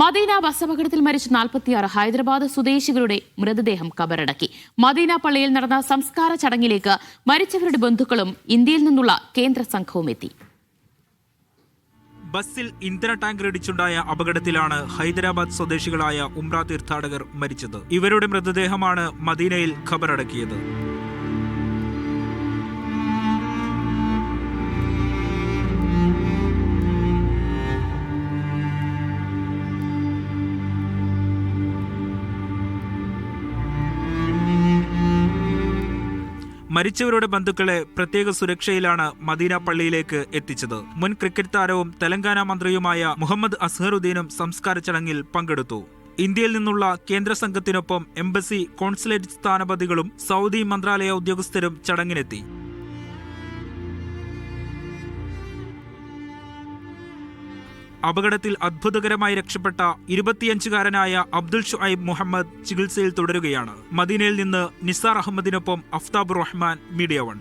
Medina bus അപകടത്തിൽ മരിച്ച നാൽപ്പത്തിയാറ് ഹൈദരാബാദ് സ്വദേശികളുടെ മൃതദേഹം കബറടക്കി. മദീന പള്ളിയിൽ നടന്ന സംസ്കാര ചടങ്ങിലേക്ക് മരിച്ചവരുടെ ബന്ധുക്കളും ഇന്ത്യയിൽ നിന്നുള്ള കേന്ദ്ര സംഘവും എത്തി. ബസ്സിൽ ഇന്ധന ടാങ്കർ ഇടിച്ചുണ്ടായ അപകടത്തിലാണ് ഹൈദരാബാദ് സ്വദേശികളായ ഉംറ തീർത്ഥാടകർ മരിച്ചത്. ഇവരുടെ മൃതദേഹമാണ് മദീനയിൽ ഖബറടക്കിയത് മരിച്ചവരുടെ ബന്ധുക്കളെ പ്രത്യേക സുരക്ഷയിലാണ് മദീന പള്ളിയിലേക്ക് എത്തിച്ചത്. മുൻ ക്രിക്കറ്റ് താരവും തെലങ്കാന മന്ത്രിയുമായ മുഹമ്മദ് അസ്ഹറുദ്ദീനും സംസ്കാര ചടങ്ങിൽ പങ്കെടുത്തു. ഇന്ത്യയിൽ നിന്നുള്ള കേന്ദ്ര സംഘത്തിനൊപ്പം എംബസി കോൺസുലേറ്റ് സ്ഥാനപതികളും സൗദി മന്ത്രാലയ ഉദ്യോഗസ്ഥരും ചടങ്ങിനെത്തി. അപകടത്തിൽ അത്ഭുതകരമായി രക്ഷപ്പെട്ട ഇരുപത്തിയഞ്ചുകാരനായ അബ്ദുൽ ഷുഐബ് മുഹമ്മദ് ചികിത്സയിൽ തുടരുകയാണ്. മദീനയിൽ നിന്ന് നിസാർ അഹമ്മദിനൊപ്പം അഫ്താബ് റഹ്മാൻ മീഡിയ വൺ.